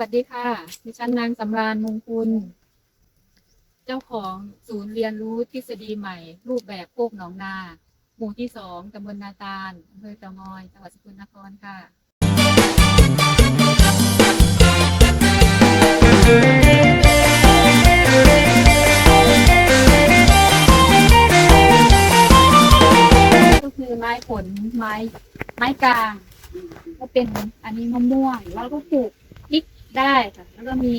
วัสดีค่ะ ดิฉันนางสำราญมงคุณ เจ้าของศูนย์เรียนรู้ทฤษฎีใหม่ รูปแบบโคกหนองนา หมู่ที่สองตำบลนาตาลอำเภอเตางอย จังหวัดสกลนครค่ะ ก็คือไม้ผลไม้ไม้กลาง ก็เป็นอันนี้มะม่วง แล้วก็ปลูกพริก ได้ค่ะแล้วก็มี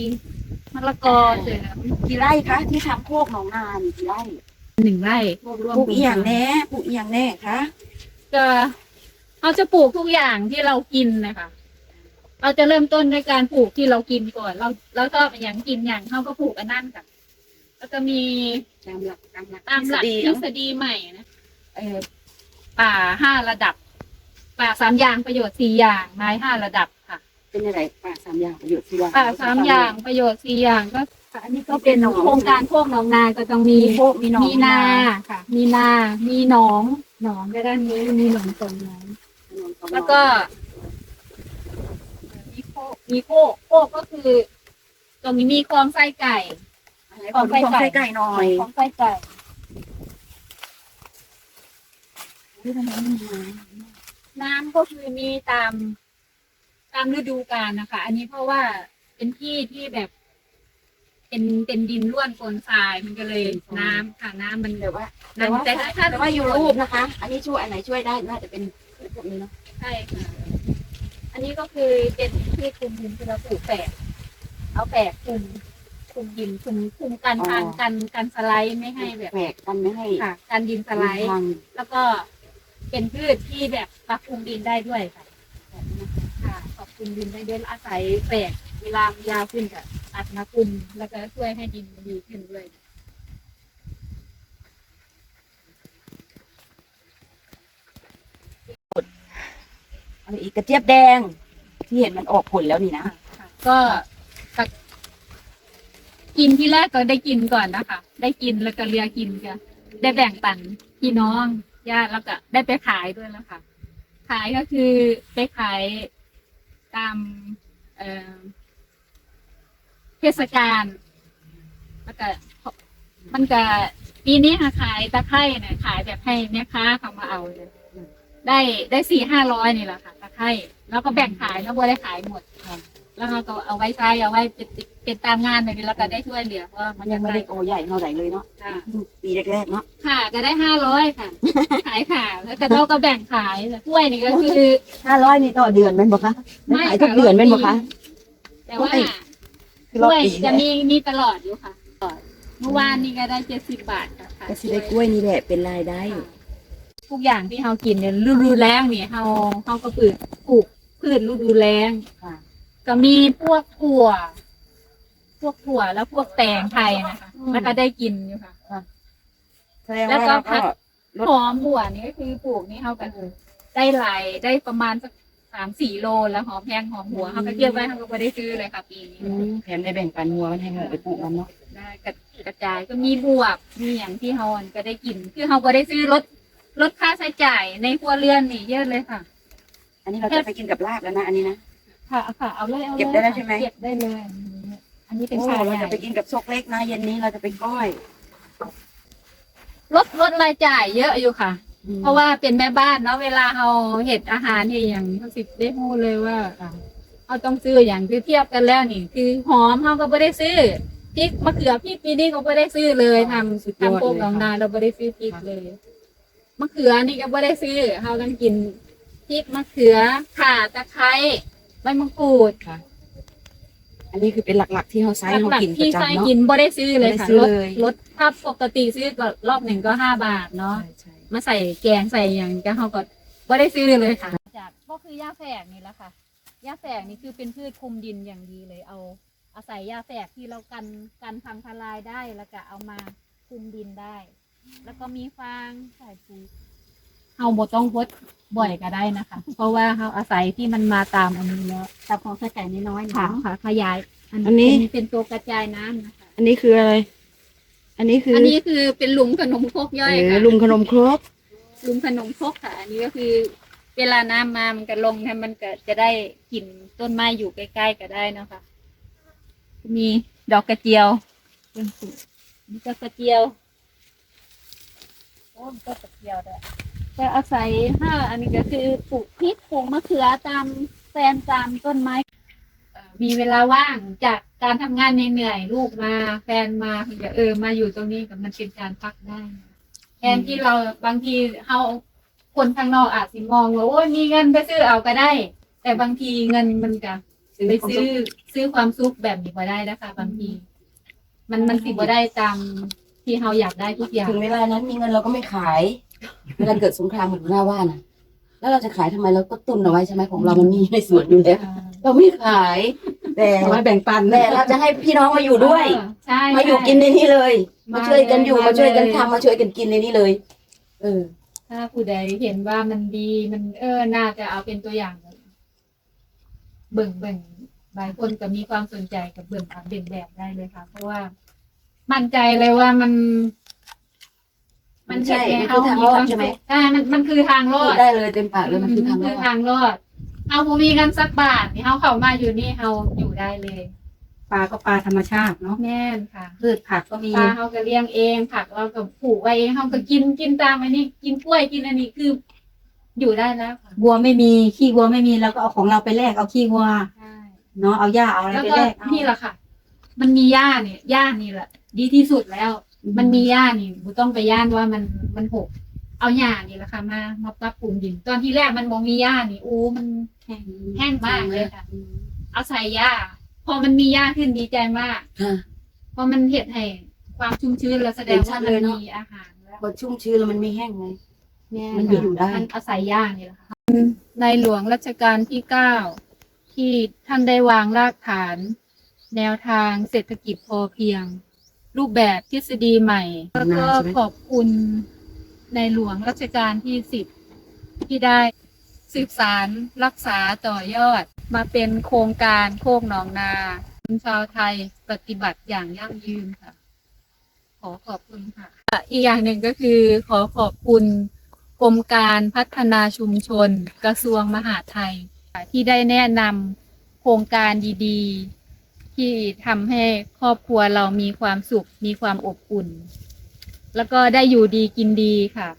มะละกอเสริมกี่ไร่คะที่ทำโคกหนองนานี่กี่ไร่หนึ่งไร่พวกร่วมปลูกอีหยังแน่ปลูกอีหยังแน่คะจะเราจะปลูกทุกอย่างที่เรากินนะคะเราจะเริ่มต้นด้วยการปลูกที่เรากินก่อน เราเราชอบอย่างกินอย่างเขาก็ปลูกอันนั่นค่ะแล้วก็มีตามหลักตามหลักตามหลักทฤษฎีทฤเนาะษฎีใหม่นะเออป่าห้าระดับ ป่าสามอย่างประโยชน์สี่อย่างไม้ห้าระดับค่ะ เป็นอะไรป่าสามอย่างประโยชน์ที่ว่าป่าสามอย่างประโยชน์สี่อย่างก็อันนี้ก็ก็เป็เป็นนหนองโครงการโคกหนองนาก็ต้องมีมีโคกมีหนองมีนาค่ะ มีนา มีหนอง หนองก็ด้านนี้มีหนองตรงนั้นแล้วก็ มีโคกมีโคกโคกก็คือ ตรงนี้มีคลองไส้ไก่อะไรของไส้ไก่หน่อยคลองไส้ไก่ที่ทำไมไม่มีน้น้ำก็คือมีตาม ตามฤดูกาลนะคะ อันนี้เพราะว่าเป็นที่ที่แบบ เป็นเป็นดินร่วนโกนทรายมันก็เลยน้ำค่ะน้ำมันำแต่ว่าแต่แต่ว่าแต่ถ้าแต่ว่าอยู่รูปนะคะ อันนี้ช่วยอันไหนช่วยได้น่าจะเป็นพวกนี้เนาะใช่ค่ะ อันนี้ก็คือเป็นที่คลุมดินที่เราปลูกแปะเอาแปะคลุมคลุมดินคลุมคลุมกันทางกันกันสไลด์ไม่ให้แบบแปลกกันไม่ให้ค่ะกันดินสไลด์ ทางแล้วก็เป็นพืชที่แบบปรับปรุงดินได้ด้วยค่ะ ค่ะปรับปรุงดินได้ด้วยอาศัยแปลกเวลายาวขึ้นกับตัดมาคลุมแล้วก็ช่วยให้ดินดีขึ้นด้วยอะไรอีกกระเจี๊ยบแดง ที่เห็นมันออกผลแล้วนี่นะค่ะก็ก็กินที่แรกก็ได้กินก่อนนะคะ ได้กินแล้วก็เลียกินก็ได้แบ่งปันพี่น้องญาติแล้วก็ได้ไปขายด้วยแล้วค่ะ ขายก็คือไปขาย ตามเเทศกาลมันก็มันก็ปีนี้ค่ะขายตะไคร่เนี่ยขายแบบให้แม่ค้าเขามาเอาเลยได้ได้สี่ห้าร้อยนี่แหละค่ะตะไคร่แล้วก็แบ่งขายแล้วบัวได้ขายหมด แล้วเราก็เอาไว้ใช้เอาไว้เป็นเป็นตามงานแบบนี้แล้วก็ได้ช่วยเหลือเพราะว่ามัมันนยัยังงไม่ไม่ได้โอใหญ่เท่าไหร่เลยเนาะค่ะปีแรกๆเนาะค่ะก็ได้ห้าร้อยค่ะ ขายค่ะแล้วแต่เราก็แบ่งขายแต่กล้วยนี่ก็คือ ห้าร้อยนี่ต่อเดือนเป็นบ่คะไม่ขายทุกเดือนเป็นบ่คะ แต่ว่าคือกรล้อบวยปีจะเนี่ยมีมีตลอดอยู่ค่ะตลอดเมื่อวานนี่ก็ได้เจ็ดสิบบาทค่ะก็สิได้กล้วยนี่แหละเป็นรายได้ ค่ะทุกอย่างที่เรากินเนี่ยฤดูแล้งนี่เราเราก็ปลูกปลูกพืชฤดูแล้งค่ะ ก็มีพวกถั่ว พวกถั่วแล้วพวกแตงไทยนะคะอืมแล้วก็ได้กินอยู่ค่ะแสดงแล้วว่าก็เราพัก็กหอมบัวนี่ก็คือปลูกนี่เขากันได้หลายได้ประมาณสักสามสี่โลแล้วหอมแพงหอมหัวเขาก็เก็บไว้เขาก็ไม่ได้ซื้อเลยค่ะปีนี้ อืมแถมได้แบ่งปันหัวมันให้เงินไปปลูกมันเนาะได้กระกระจายก็มีบวบมีอย่างที่เขาก็ได้กิน คือเขาก็ได้ซื้อลดลดค่าใช้จ่ายในครัวเรือนนี่เยอะเลยค่ะ อันนี้เราจะไปกินกับลาบแล้วนะอันนี้นะ ค่ะค่ะเอาเลยเอาเลยเก็บได้แล้วใช่ไหม เก็บได้เลย อันนี้เป็นโอ้ชาเราใหญ่จะไปกินกับซกเล็กนะเย็นนี้เราจะไปก้อยลดลดรายจ่ายเยอะอยู่ค่ะ เพราะว่าเป็นแม่บ้านเนาะเวลาเราเห็ดอาหารเนี่ยอย่างเขาสิได้พูดเลยว่าเราต้องซื้ออย่างที่เทียบกันแล้วนี่ คือหอมเขาก็ไม่ได้ซื้อพริกมะเขือพริกปีนี้ก็ไม่ได้ซื้อเลยทำสุดยอดทำโป่งเลยดองนาเราไม่ได้ซื้อพริกเลยมะเขือนี่ก็ไม่ได้ซื้อเราต้องกินพริกมะเขือข่าตะไคร้ใบมะกรูดอันนี้คือเป็นหลักๆที่เขาใช้เขาหลักกินๆประที่ใช้จำเนาะ กินไม่ได้ซื้อเลยค่ะไม่ได้ซื้อลดเลย ลดถ้าปกติซื้อก็รอบหนึ่งก็ห้าบาทเนาะ ใช่มาใส่แกงใส่อย่างก็เขาก็ไม่ได้ซื้อเลยค่ะ จากก็คือยาแฝกนี่แหละค่ะยาแฝกนี่คือเป็นพืชคุมดินอย่างดีเลย เอาอาศัยยาแฝกที่เรากันกันพังทลายได้แล้วก็เอามาคุมดินได้ แล้วก็มีฟางใส่ปุ๋ย เฮาบ่ต้องพดบ่อยก็ได้นะคะ เพราะว่าเฮาอาศัยที่มันมาตามอันนี้แล้วแต่ของใส่ไก่น้อยๆค่ะเนาะค่ะขยาย อันนี้เป็เป็นตัวกระจายน้ำนะคะ อันนี้คืออะไร อันนี้คืออัอันนี้คือเป็นหลุมขนมครกย่อยเออค่ะ ลุมขนมครก ลุมขนมครกค่ะ อันนี้ก็คือ เวลาน้ำมามันก็ลงให้มันก็จะได้กลิ่นต้นไม้อยู่ใกล้ๆก็ได้เนาะคะมีดอกกระเจียวเป็นสูตรมีดอกกระเจียวโอ้มีดอกกระเจียวด้วย จะอาศัยห้าอันนี้ก็คือปลูกพริกปลูกมะเขือตามแซมตามต้นไม้เอ่อมีเวลาว่างจากการทำงานเหนื่อยๆลูกมาแฟนมาเดี๋ยวเออมาอยู่ตรงนี้กับมันเป็นการพักได้ แทนที่เราบางทีเราคนข้างนอกอาจสิมองว่าโอ้ยมีเงินไปซื้อเอาก็ได้ แต่บางทีเงินมันก็ไปซื้อซื้อความสุขแบบนี้ก็ได้นะคะบางที มันมันสิบ่ได้ตามที่เราอยากได้ทุกอย่าง ถึงเวลานั้นมีเงินเราก็ไม่ขาย เวลาเกิดสงครามเหมือนหน้าว่าน่ะแล้วเราจะขายทำไมเราก็ตุนเอาไว้ใช่ไหมของเรามันมีในสวนอยู่แล้วเราไม่ขาย แต่เอาไว้แบ่งปันแต่เราจะให้พี่น้องมาอยู่ด้วยเออใช่มาอยู่กินในนี้เลย มามาช่วยกันอยู่เลยมาช่วยกันมาเลยทำมาช่วยกันกินในนี้เลย เออ ถ้าผู้ใดเห็นว่ามันดีมันเออน่าจะเอาเป็นตัวอย่าง เบิ่งเบิ่งบางคนก็มีความสนใจกับเบิ่งเอาเบิ่งแบบได้เลยค่ะ เพราะว่ามั่นใจเลยว่ามัน มันใช่เฮ็ดมันคือทางรอดใช่ไหมใช่มันมันคือทางรอพูดดได้เลยเต็มปากเลยมันคือทางรอดทางรอดเอาบ่มีเงินสักบาทนี่เฮาเข้ามาอยู่นี่เฮาอยู่ได้เลยปลาก็ปลาธรรมชาติเนาะแม่นค่ะพืชผักก็มีปลาเฮาก็เลี้ยงเอง ผักเราก็ปลูกไว้เองเฮาก็กินกินตามอันนี้กินกล้วยกินอันนี้คือ อยู่ได้แล้วค่ะวัวไม่มีขี้วัวไม่มีเราก็เอาของเราไปแลกเอาขี้วัวใช่เนาะเอาหญ้าเอาอะไรแล้วไปก็แลกเอานี่แหละค่ะ มันมีหญ้าเนี่ยหญ้านี่แหละดีที่สุดแล้ว มันมีหญ้านี่บ่ต้องไปย่านว่ามันมันหก เอาหญ้านี่แหละค่ะมามาปรับปรุงดิน ตอนที่แรกมันบ่มีหญ้านี่อู้มันแห้งแห้งมากเลยค่ะ เอาใส่หญ้าพอมันมีหญ้าขึ้นดีใจมากค่ะ เพราะมันเห็ดให้ความชุ่มชื้นแล้วแสดงว่ามันมีอาหารแล้วพอชุ่มชื้นแล้วมันไม่แห้งไงแมันอยู่ได้มันอาศัยหญ้านี่แหละค่ะในหลวงรัชกาลที่เก้าที่ท่านได้วางรากฐาน แนวทางเศรษฐกิจพอเพียง รูปแบบทฤษฎีใหม่ แล้วก็ขอบคุณในหลวงรัชกาลที่สิบที่ได้สืบสารรักษาต่อยอด มาเป็นโครงการโคกหนองนาชาวไทยปฏิบัติอย่างยั่งยืนค่ะ ขอขอบคุณค่ะ อีกอย่างหนึ่งก็คือขอขอบคุณกรมการพัฒนาชุมชน กระทรวงมหาดไทย ที่ได้แนะนำโครงการดี ๆ ที่ทำให้ครอบครัวเรามีความสุข มีความอบอุ่น แล้วก็ได้อยู่ดีกินดีค่ะ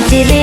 മഞ്ചിലേ